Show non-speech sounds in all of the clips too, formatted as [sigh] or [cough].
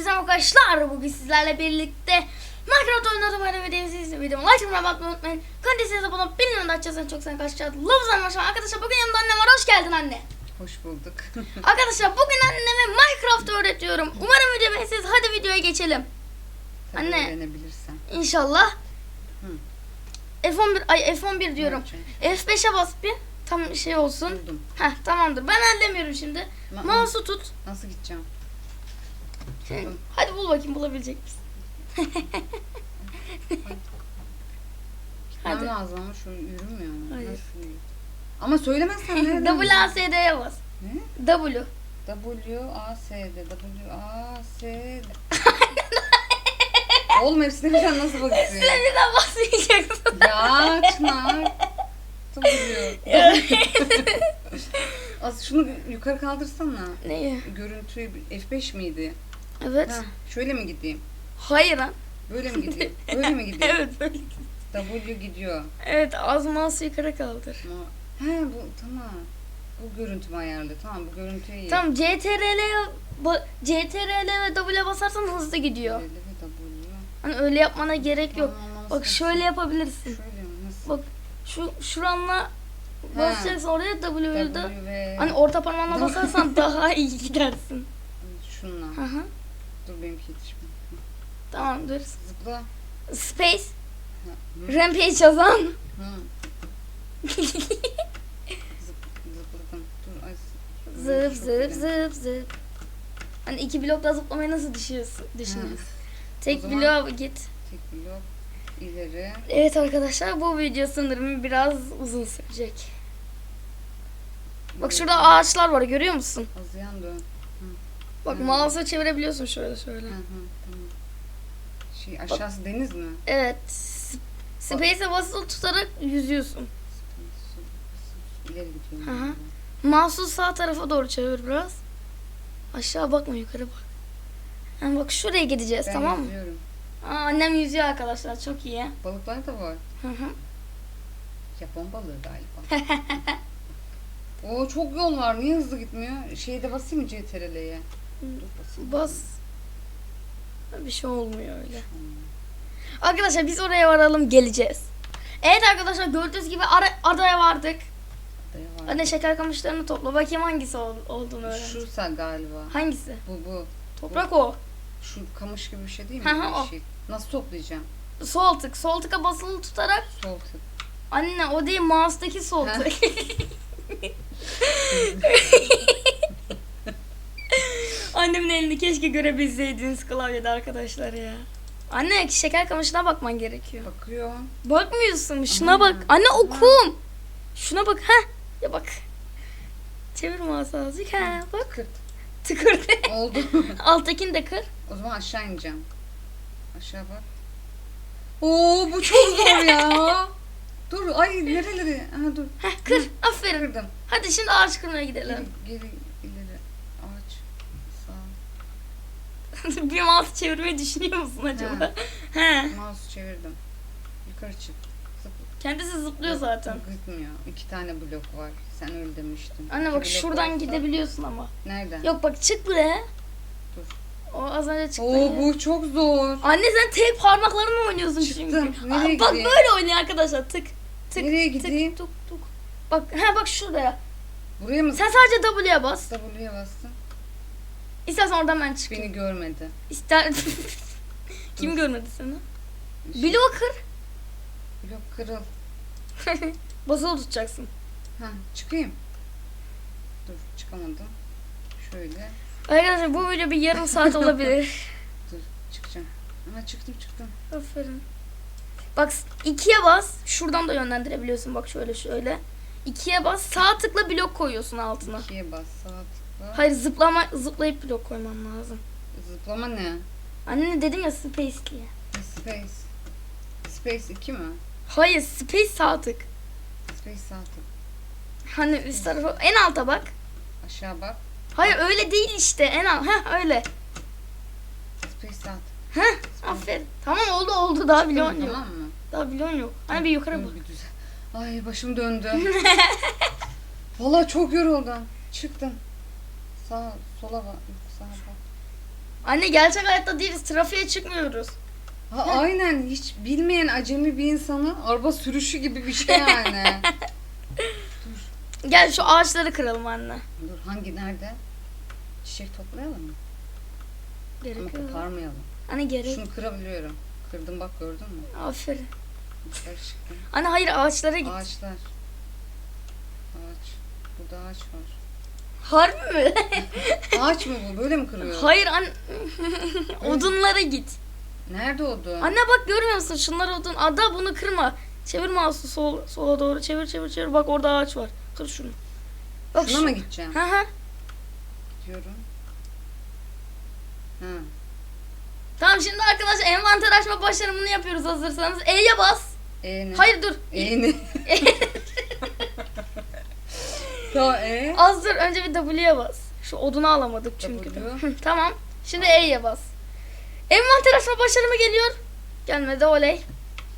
Hepinize arkadaşlar bugün sizlerle birlikte Minecraft oynadım hadi videomu siz videomu like atmayı bakmayı unutmayın. Kandisinize bunu bilin de açacağız çok sen kaç çağırdı. Lafız anlaşma arkadaşlar bugün yanımda annem var hoş geldin anne. Hoş bulduk. [laughs] [laughs] Arkadaşlar bugün anneme Minecraft öğretiyorum. Umarım video beğenirsiniz hadi videoya geçelim. Tabii Anne. öğrenebilirsen. İnşallah. Hı. F11 ay F11 diyorum. Ne F5'e bas bir tam şey olsun. Buldum. Heh tamamdır ben hallemiyorum şimdi. Ma- Mouse'u tut. Nasıl gideceğim? Hadi bul bakayım bulabilecek misin? Hadi. Hadi. lazım ama şu yürümüyor mu? Hayır. Nasıl? Ama söylemezsen nereden? [laughs] WASD'ye bas. Ne? W. W A S D W A S D. [laughs] Oğlum hepsine birden nasıl bakıyorsun? Hepsine birden basmayacaksın. ya Çınar. W. Az şunu yukarı kaldırsana. Neyi? Görüntüyü F5 miydi? Evet. Ha, şöyle mi gideyim? Hayır lan. Böyle mi gideyim? [laughs] Böyle mi gideyim? Evet böyle. W gidiyor. Evet az mouse yukarı kaldır. Ama he bu tamam. Bu görüntümü ayarlı. Tamam bu görüntüyü iyi. Tamam CTRL'ye ba- CTRL ve W'ye basarsan hızlı gidiyor. L ve W. Hani öyle yapmana gerek yok. Anlaması Bak şöyle yapabilirsin. Şöyle mi? Nasıl? Bak şu şuranla basacaksın oraya W'de. W ve Hani orta parmağınla basarsan [laughs] daha iyi gidersin. şunla. Hı hı. Dur benimki yetişmiyor. Tamam dur. Zıpla. Space. Hı, Rampage yazan. hı. [laughs] Zıp, zıpladım. Dur ay. Zıp zıp güzel. zıp zıp. Hani iki blokla zıplamayı nasıl düşünüyorsun? düşünüyorsun? Tek zaman- bloğa git. Tek blok. ileri. Evet arkadaşlar bu video sanırım biraz uzun sürecek. Bak şurada ağaçlar var görüyor musun? Az yan dön. Bak Hı. mouse'u çevirebiliyorsun şöyle şöyle. Hı hı tamam. Şey aşağısı deniz mi? Evet. Space'e basılı tutarak yüzüyorsun. Su- İleri gidiyorum. Hı hı. galiba. Mouse'u sağ tarafa doğru çevir biraz. Aşağı bakma yukarı bak. Yani bak şuraya gideceğiz Ben tamam mı? yüzüyorum. Aa, annem yüzüyor arkadaşlar çok iyi. Balıklar da var. Hı hı. Japon balığı galiba. [laughs] Oo çok yol var. Niye hızlı gitmiyor? Şeyde basayım mı CTRL'ye? Dur. Bas. Bir şey olmuyor öyle. Arkadaşlar biz oraya varalım geleceğiz. Evet arkadaşlar gördüğünüz gibi ara- adaya vardık. Daya var. Anne şeker kamışlarını topla. Bakayım hangisi ol- olduğunu öğren. Şu sen galiba. Hangisi? Bu bu. Toprak o. Şu kamış gibi bir şey değil mi? Hı hı. Yeşil. Nasıl toplayacağım? Sol tık. Sol tıka basılı tutarak. Sol tık. Anne o değil mouse'daki sol tık. [laughs] [laughs] Annemin elini keşke görebilseydiniz klavyede arkadaşlar ya. Anne şeker kamışına bakman gerekiyor. Bakıyor. Bakmıyorsun. Şuna Aha. bak. Anne okum. Şuna bak. Ha. Ya bak. Çevir mouse'u azıcık. Ha bak. Kırt. Tıkır. Oldu. [laughs] Alttakini de kır. o zaman aşağı ineceğim. Aşağı bak. Oo bu çok zor ya. [laughs] dur ay nereleri? Aha dur. Heh, kır. Aferin. Kırdım. Hadi şimdi ağaç kırmaya Geri, gidelim. geri ileri. Ağaç. Sağ. [laughs] bir mouse çevirmeyi düşünüyor musun acaba? He. Mouse çevirdim. Yukarı çık. Kendisi zıplıyor Yok, zaten. Gitmiyor. İki tane blok var. Sen öyle demiştin. Anne İki bak blok şuradan varsa- gidebiliyorsun ama. Nereden? Yok bak çık buraya. Dur. O az önce çıktı. Oo bu çok zor. Anne sen tek parmaklarınla oynuyorsun Çıktım. çünkü. Nereye Aa, bak gideyim? böyle oynuyor arkadaşlar. Tık. Tık. Nereye tık, gideyim? Tık tık. Bak ha bak şuraya. Buraya mı? Sen sadece W'ye bas. W'ye bastın. İstersen oradan ben çıkayım. Beni görmedi. İster... [laughs] Kim görmedi seni? Şey, Bloğu kır. Blok kırıl. [laughs] Basılı tutacaksın. Ha çıkayım. Dur çıkamadım. Şöyle. Arkadaşlar bu video bir yarım saat olabilir. [laughs] Dur çıkacağım. Ama çıktım çıktım. Aferin. Bak ikiye bas. Şuradan da yönlendirebiliyorsun. Bak şöyle şöyle. İkiye bas. Sağ tıkla blok koyuyorsun altına. İkiye bas sağ tıkla. Hayır zıplama zıplayıp blok koyman lazım. Zıplama ne? Anne dedim ya space diye. Space. Space 2 mi? Hayır space sağ tık. Space sağ tık. Hani üst tarafa en alta bak. Aşağı bak. Hayır öyle değil işte en alt. Heh öyle. Space sağ tık. Heh aferin. Tamam oldu oldu daha biliyorsun yok. Tamam mı? Daha biliyorsun yok. Hani bir yukarı bak. Ay başım döndü. [laughs] Vallahi çok yoruldum. Çıktım. Sağ sola bak. Sağa bak. Anne gerçek hayatta değiliz. Trafiğe çıkmıyoruz. Ha, aynen hiç bilmeyen acemi bir insanın araba sürüşü gibi bir şey yani. [laughs] Gel şu ağaçları kıralım anne. Dur hangi nerede? Çiçek toplayalım mı? Ama Gerekiyor. koparmayalım. Anne gerek. Şunu kırabiliyorum. Kırdım bak gördün mü? Aferin. Çıktı. Anne hayır ağaçlara git. Ağaçlar. Ağaç. Burada ağaç var. Harbi mi? [laughs] Ağaç mı bu? Böyle mi kırıyor? hayır an [laughs] odunlara git. Nerede odun? Anne bak görmüyor musun? Şunlar odun. Ada bunu kırma. Çevir mouse'u sol, sola doğru. Çevir çevir çevir. Bak orada ağaç var. Kır şunu. Bak Şuna şu- mı gideceğim? Hı hı. Gidiyorum. Ha. Tamam şimdi arkadaşlar envanter açma başarımını yapıyoruz hazırsanız. E'ye bas. E ne? Hayır dur. E ne? [laughs] tamam E. Az dur önce bir W'ye bas. Şu odunu alamadık çünkü. W. de. [laughs] Hı, tamam. Şimdi E'ye bas. Envanter açma başarımı geliyor. Gelmedi oley.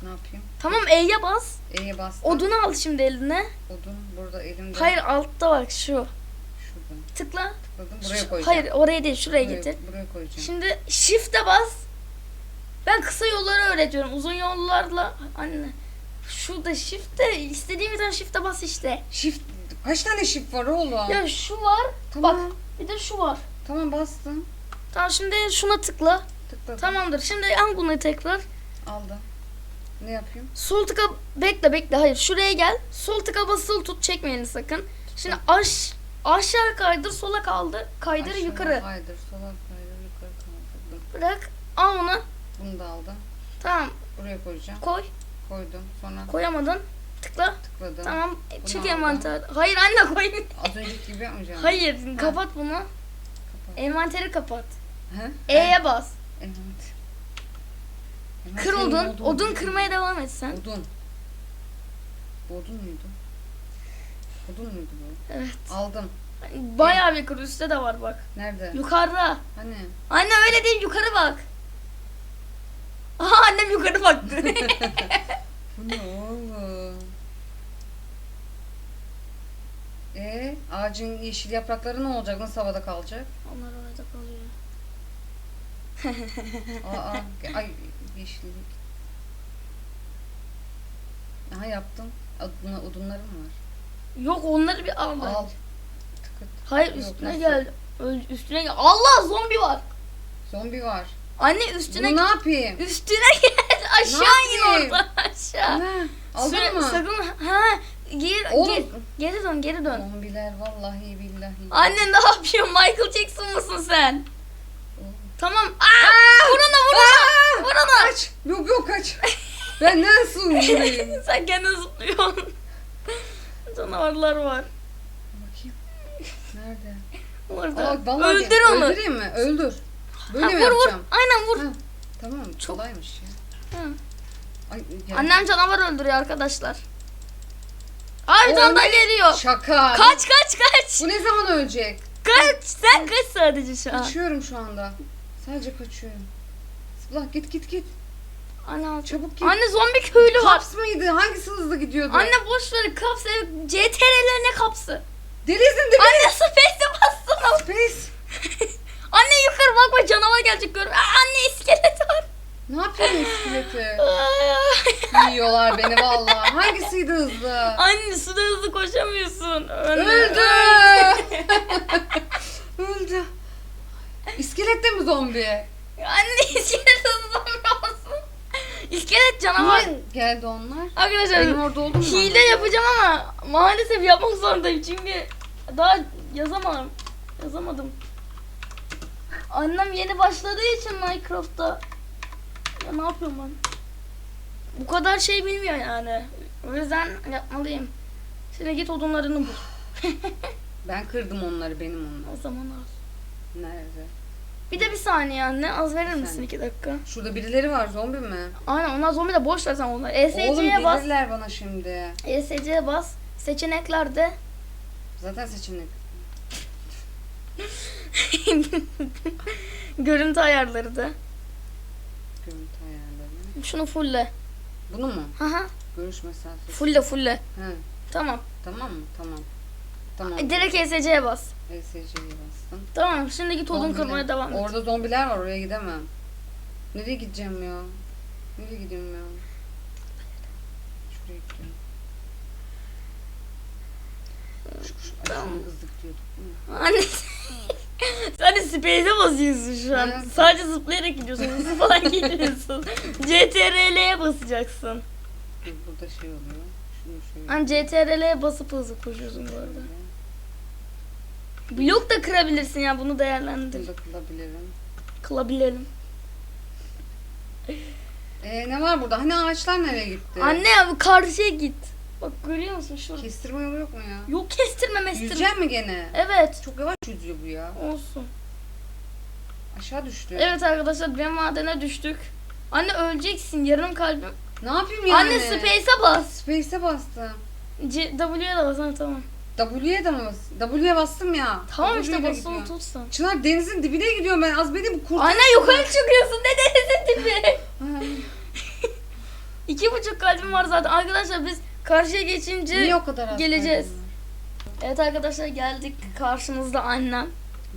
Ne yapayım? Tamam E'ye bas. E'ye bastım. Odunu al şimdi eline. Odun burada elimde. Hayır altta bak şu. Şurada. Tıkla. Tıkladım. Buraya Şu- koyacağım. Hayır oraya değil şuraya Buraya, getir. buraya koyacağım. Şimdi shift'e bas. Ben kısa yolları öğretiyorum. Uzun yollarla anne. Şurada shift'te istediğin bir tane shift'e bas işte. Shift. Kaç tane shift var oğlum? Ya şu var. tamam. Bak bir de şu var. Tamam bastım. Tamam şimdi şuna tıkla. Tıkladım. Tamamdır. Şimdi al bunu tekrar. Aldım. Ne yapayım? Sol tıka bekle bekle. Hayır şuraya gel. Sol tıka basılı tut. Çekmeyin sakın. Şimdi aş aşağı kaydır, sola kaldır. Kaydır Aşağı yukarı. Kaydır. Sola kaydır. Yukarı kaldırdım. Bırak. Al onu. Bunu da aldım. Tamam. Buraya koyacağım. Koy. Koydum. Sonra Koyamadın. Tıkla. tıkladım. Tamam. Bunu Çık aldım. envanter. Hayır anne koy. Az önceki gibi yapmayacağım. Hayır. Kapat bunu. Kapat. Envanteri kapat. E'ye bas. Evet. Kır odun. kırmaya devam et sen. Odun. Bu odun muydu? Odun muydu bu? Evet. Aldım. Bayağı bir kır. Üstte de var bak. Nerede? Yukarıda. Hani? Anne öyle değil yukarı bak. Aha annem yukarı baktı. [laughs] Bu ne oğlum? E ağacın yeşil yaprakları ne olacak? Nasıl havada kalacak? Onlar orada kalıyor. Aa, [laughs] ay yeşillik. Aha yaptım. Odun, odunlarım var. Yok onları bir al. Al. Tıkıt. Hayır Yok, üstüne nasıl? gel. Öl- üstüne gel. Allah zombi var. Zombi var. Anne üstüne Bunu ne yapayım? üstüne gel. Aşağı in yapayım? aşağı. Ne? Aldın Süre- mı? Sakın ha geri, Oğlum. geri, geri dön geri dön. Zombiler vallahi billahi. Anne ne yapıyor? Michael Jackson mısın sen? Oğlum. Tamam. Aa! Vur ona vur ona. Aa! Vur ona. Kaç. Yok yok kaç. ben nasıl vurayım? [laughs] sen kendin zıplıyorsun. [laughs] Canavarlar var. Bakayım. Nerede? Orada. Aa, Öldür onu. Öldüreyim mi? Öldür. Böyle Ha, mi vur vur. yapacağım? Aynen vur. Ha, tamam kolaymış ya. Hı. Ay. Annem canavar öldürüyor arkadaşlar. Daha ne? geliyor. Şaka. Kaç kaç kaç. Bu ne zaman ölecek? Kaç. Sen kaç sadece şu an. Kaçıyorum şu anda. Sadece kaçıyorum. Zıpla git git git. Anne, Çabuk git. Anne zombi köylü var. Kaps mıydı? Hangisi hızlı gidiyordu? Anne boş ver kaps. CTR'ler ne kapsı? Delisin deli. Anne space'e bassana. Space. [laughs] Anne yukarı bak bak canavar gelecek gör. Anne iskelet. Ne yapıyorsun iskeleti? [laughs] Yiyorlar beni vallahi. Hangisiydi hızlı? Anne suda hızlı koşamıyorsun. Önüne- Öldü. [laughs] Öldü. İskelet de mi zombi? Anne iskelet hızlı zombi olsun. İskelet canavar. Niye geldi onlar? Arkadaşlar Benim orada oldum mu? hile yapacağım ama maalesef yapmak zorundayım çünkü daha yazamadım. Yazamadım. Annem yeni başladığı için Minecraft'ta ya ne yapıyorum ben? Bu kadar şey bilmiyor yani. O yüzden yapmalıyım. Şimdi git odunlarını bul. [laughs] Ben kırdım onları benim onlar. O zaman al. Nerede? Bir de bir saniye anne. Az verir misin saniye. iki dakika? Şurada birileri var zombi mi? Aynen onlar zombi de boş ver sen onları. Oğlum ESC'ye bas. gelirler bana şimdi. ESC'ye bas. Seçeneklerde Zaten seçenek. [laughs] görüntü ayarları da. Görüntü ayarları. Şunu fulle. Bunu mu? Haha. Görüş mesafesi. Fulle fulle. He. Tamam. Tamam mı? Tamam. Tamam. E, Direkt ESC'ye bas. ESC'yi bastım. Tamam şimdi git odun kırmaya devam et. Orada zombiler var oraya gidemem. Nereye gideceğim ya? Nereye gidiyorum ya? Şuraya gidiyorum. Koş. Ay, Tamam. hızlı gidiyorduk? Anne [laughs] [laughs] sen de space'e basıyorsun şu an. Evet. Sadece zıplayarak gidiyorsun. Hızlı [laughs] falan gidiyorsun. CTRL'ye basacaksın. Dur, burada şey oluyor. Şunu şöyle. Hani CTRL'ye basıp hızlı koşuyorsun bu arada. Blok da kırabilirsin ya bunu değerlendir. Bunu da kılabilirim. Kılabilelim. Ee, ne var burada? Hani ağaçlar nereye gitti? Anne ya bu karşıya git. Bak görüyor musun şurada? Kestirme yolu yok mu ya? Yok kestirme mestirme. Yüzecek mi gene? Evet. Çok yavaş yüzüyor bu ya. Olsun. Aşağı düştü. Evet arkadaşlar bir madene düştük. Anne öleceksin yarım kalbim. Ne yapayım yani? Anne space'e bas. Space'e bastım. C W'ye de bas ha, tamam. W'ye de mi bas? W'ye bastım ya. Tamam işte basılı tutsan. Çınar denizin dibine gidiyorum ben. Az beni kurt. Anne yukarı çıkıyorsun ne denizin. Ay, [laughs] İki buçuk kalbim var zaten. Arkadaşlar biz karşıya geçince Niye o kadar az geleceğiz. kalbim Evet arkadaşlar geldik. Karşınızda annem.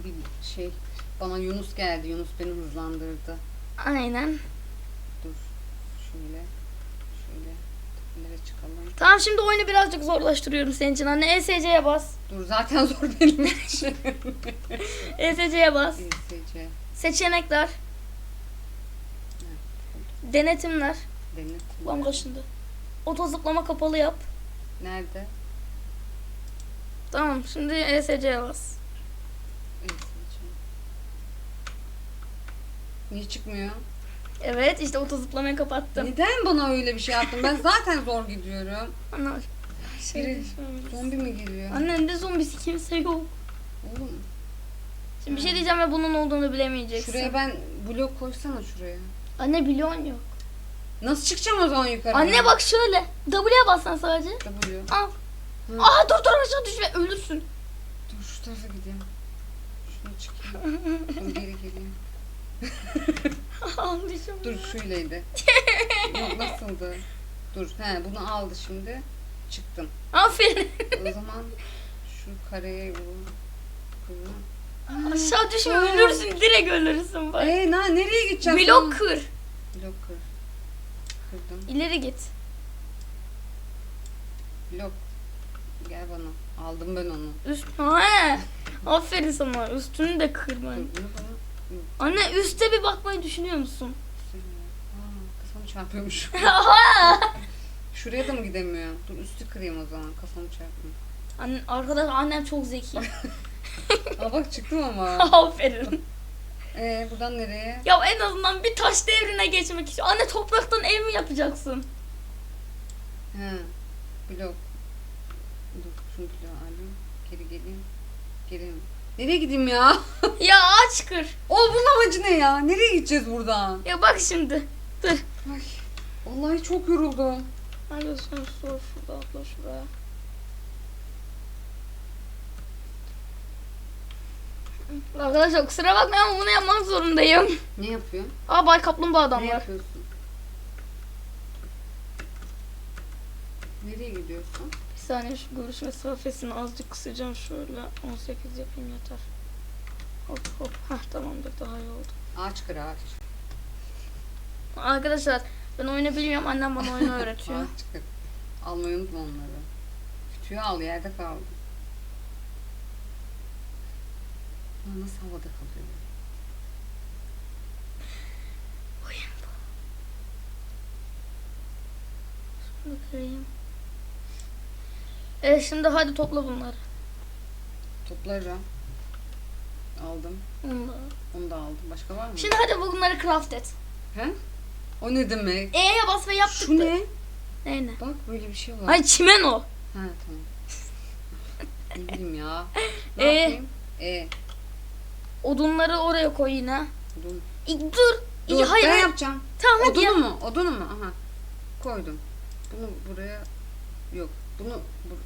Bir şey. Bana Yunus geldi. Yunus beni hızlandırdı. Aynen. Dur. Şöyle. Şöyle. Nereye çıkalım? Tamam şimdi oyunu birazcık zorlaştırıyorum senin için anne. ESC'ye bas. Dur zaten [laughs] zor benim için. ESC'ye bas. İSC. Seçenekler. Denetimler. Denet. Ulan kaşındı. Oto zıplama kapalı yap. Nerede? Tamam şimdi ESC'ye bas. İSC. Niye çıkmıyor? Evet işte oto zıplamayı kapattım. Neden bana öyle bir şey yaptın? Ben zaten zor gidiyorum. Ana. Şey, Biri zombi mi geliyor? Annen de zombisi kimse yok. Oğlum Şimdi bir şey diyeceğim ve bunun olduğunu bilemeyeceksin. şuraya ben blok koysana şuraya. Anne biliyorsun yok. Nasıl çıkacağım o zaman yukarı? Anne bak şöyle. W'ye bas sen sadece. W. Al. Hı. Aa dur dur aşağı düşme ölürsün. Dur şu tarafa gideyim. Şuna çıkayım. [laughs] Dur geri geleyim. [laughs] Ağlayacağım. Dur şöyleydi. Yok [laughs] nasıldı? Dur he bunu aldı şimdi. Çıktım. Aferin. O zaman şu kareye vurun. Aşağı düşme ölürsün. Direkt ölürsün bak. Ee na nereye gideceğim? Blok kır. Blok kır. Kırdım. İleri git. Blok. Gel bana. Aldım ben onu. Üst. Aferin sana. Üstünü de kırma. Anne üste bir bakmayı düşünüyor musun? Aa, kafamı çarpıyormuş. [laughs] [laughs] Şuraya da mı gidemiyor? Dur üstü kırayım o zaman. Kafamı çarpmıyor. Anne, arkadaş annem çok zeki. [laughs] Aa bak çıktım ama. Aferin. Ee buradan nereye? Ya en azından bir taş devrine geçmek istiyor. Anne topraktan ev mi yapacaksın? He. Blok. Dur şunu bloğu alayım. Geri geleyim. Geri. Nereye gideyim ya? [laughs] Ya ağaç kır. O bunun amacı ne ya? Nereye gideceğiz buradan? Ya bak şimdi. Dur. Ay. Vallahi çok yoruldum. Hadi sen sor şurada atla şuraya. Arkadaşlar kusura bakmayın ama bunu yapmak zorundayım. Ne yapıyorsun? Aa bay kaplumbağa adam ne var. yapıyorsun? Nereye gidiyorsun? Bir saniye şu görüş mesafesini azıcık kısacağım şöyle. 18 yapayım yeter. Hop hop. Heh tamamdır daha iyi oldu. Ağaç kır ağaç. Arkadaşlar ben oyunu bilmiyorum. Annem bana oyunu [laughs] öğretiyor. Ağaç kır. Almayı unutma onları. Kütüğü al yerde kaldı. Aa, nasıl havada kalıyor? Bakayım. Evet şimdi hadi topla bunları. Toplarım. Aldım. Onu da. Onu da aldım. Başka var mı? Şimdi hadi bunları craft et. He? O ne demek? E'ye bas ve yaptık. Şu da- ne? Ne ne? Bak böyle bir şey var. Ay çimen o. Ha tamam. [laughs] ne bileyim ya. Ne Ee? yapayım? E. Odunları oraya koy yine. Dur. İ, dur. Dur, hayır. ben hayır. yapacağım. Tamam hadi Odunu ya. mu? Odunu mu? Aha. Koydum. Bunu buraya yok. Bunu bu-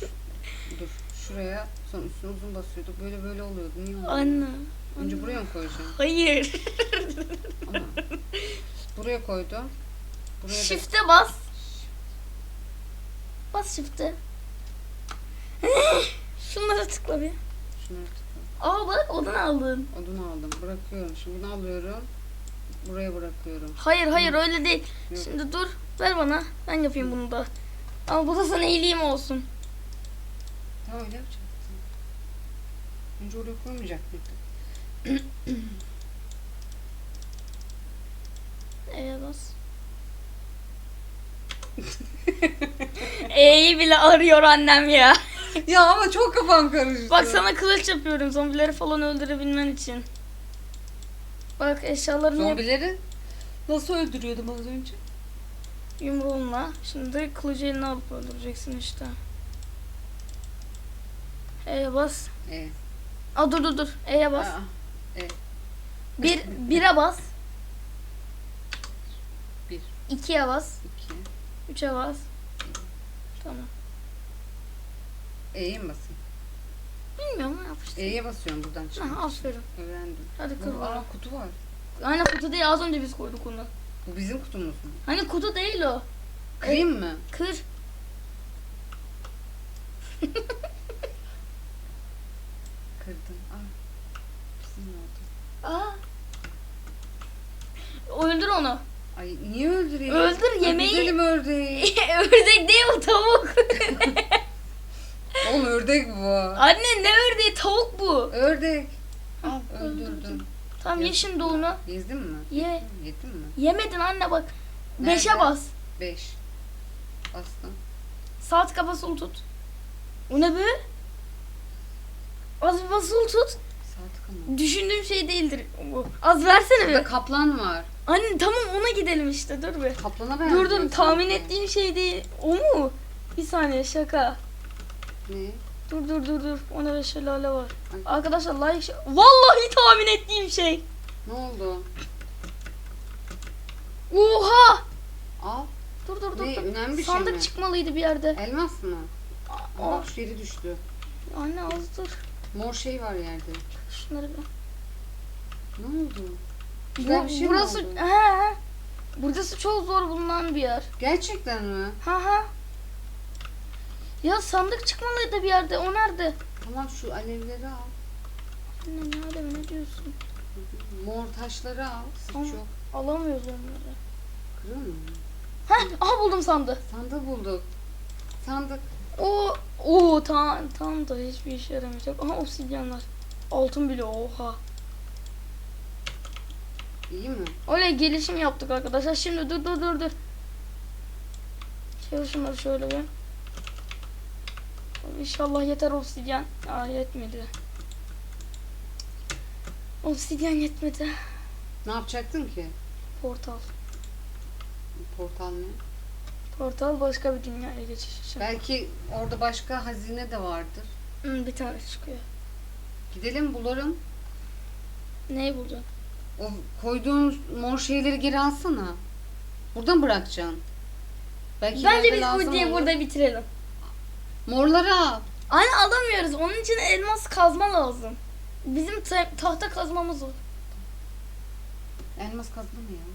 Şu- [laughs] dur. Şuraya sonra üstüne uzun basıyorduk. Böyle böyle oluyordu. Niye oldu? Anne. Önce buraya mı koyacağım? Hayır. Ama buraya koydum. Buraya da Shift'e bas. Bas shift'e. Şunlara tıkla bir. Şunları. Aa bak odun aldın. Odun aldım. Bırakıyorum. Şimdi bunu alıyorum. Buraya bırakıyorum. Hayır hayır öyle değil. Yok. Şimdi dur ver bana. Ben yapayım bunu da. Ama bu da sana iyiliğim olsun. Tamam öyle yapacaktım. Önce oraya koymayacak mıydık? [clears throat] E'ye bas. [laughs] E'yi bile arıyor annem ya. Ya ama çok kafam karıştı. Bak sana kılıç yapıyorum zombileri falan öldürebilmen için. Bak eşyalarını Zombileri nasıl öldürüyordum az önce? yumruğunla. Şimdi kılıcı eline alıp öldüreceksin işte. E'ye bas. Evet. Aa dur dur dur. E'ye bas. Aa, evet. Bir, bire bas. Bir, İkiye bas. iki. Üçe bas. Tamam. E'ye mi basayım? Bilmiyorum ne yapıştı. E'ye basıyorum buradan çıkıyor. Ha, aferin. Öğrendim. Hadi kır Bu, bana. aa kutu var. Aynen kutu değil az önce biz koyduk onu. Bu bizim kutumuz mu? Hani kutu değil o. Kırayım mı? Kır. Kırdım. Aa. Bizim oldu. Aa. Öldür onu. Ay niye öldüreyim? Öldür, yemeği- Güzelim ördeği. [laughs] Ördek değil bu tavuk. [laughs] Oğlum ördek bu. Anne ne ördeği tavuk bu. Ördek. Al öldürdüm. öldürdüm. Tamam ye Yes. şimdi onu. Yezdin mi? Ye. Yedin mi? Yemedin anne bak. Nerede? Beşe bas. Beş. Bastım. Saat kafasını tut. O ne be? Az bir basılı tut. Düşündüğüm şey değildir bu. Az versene Burada bir. kaplan var. Anne tamam ona gidelim işte dur bir. Kaplana Dur benziyor dur tahmin ettiğim şey değil. O mu? Bir saniye şaka. Ne? Dur dur dur dur. O ne be şelale var. Ay. Arkadaşlar like şey- Vallahi tahmin ettiğim şey. Ne oldu? Oha! Al. Dur dur dur. Ne? dur. Önemli bir şey Sandık mi? çıkmalıydı bir yerde. Elmas mı? Aa, Aa, bak yeri düştü. anne az dur. Mor şey var yerde. Şunları bir. Ne oldu? Güzel Bu, bir şey mi burası oldu? he he. Burası çok zor bulunan bir yer. Gerçekten mi? Ha ha. Ya sandık çıkmalıydı bir yerde. O nerede? Tamam şu alevleri al. Anne nerede mi? Ne diyorsun? Mor taşları al. Yok. Alamıyoruz onları. Kırıyor mu? Heh, aha buldum sandığı. Sandık bulduk. Sandık. O o tam tam da hiçbir işe yaramayacak. Aha obsidyenler. Altın bile oha. İyi mi? Öyle gelişim yaptık arkadaşlar. Şimdi dur dur dur dur. Şöyle şunları şöyle bir. İnşallah yeter obsidyen. Aa yetmedi. Obsidyen yetmedi. Ne yapacaktın ki? Portal. Portal ne? Portal başka bir dünyaya geçiş için. Belki orada başka hazine de vardır. Hmm, bir tane çıkıyor. Gidelim bulalım. Neyi bulacaksın? O koyduğun mor şeyleri geri alsana. Buradan bırakacaksın. Belki Bence biz bu olur. burada bitirelim. Morları al. Anne alamıyoruz. Onun için elmas kazma lazım. Bizim ta- tahta kazmamız var. Elmas kazma mı ya?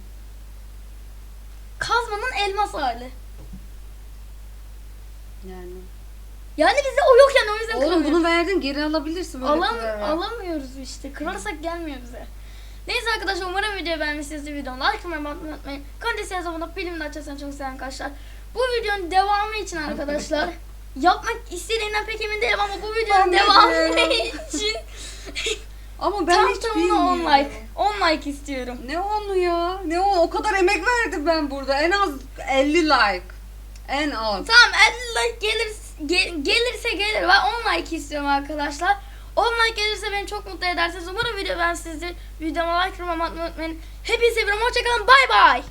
Kazmanın elmas hali. Yani. Yani bize o yok yani o yüzden Oğlum kıramıyoruz. bunu verdin geri alabilirsin böyle Alam kırarak. alamıyoruz işte. Kırarsak gelmiyor bize. Neyse arkadaşlar umarım videoyu beğenmişsinizdir. Videomu like atmayı unutmayın. Kanalımıza abone olup bildirimleri açarsanız çok sevinirim arkadaşlar. Bu videonun devamı için arkadaşlar yapmak istediğimden pek emin değilim ama bu videonun Ben de devamı için [laughs] Ama ben tam hiç tamına bilmiyorum. 10 like. 10 like istiyorum. Ne onu ya? Ne o? O kadar emek verdim ben burada. En az 50 like. En az. Tamam 50 like gelir, ge- gelirse gelir. Ben 10 like istiyorum arkadaşlar. 10 like gelirse beni çok mutlu edersiniz. Umarım video ben sizdir. Videoma like atmayı unutmayın. Hepinizi seviyorum. Hoşçakalın. Bay bay.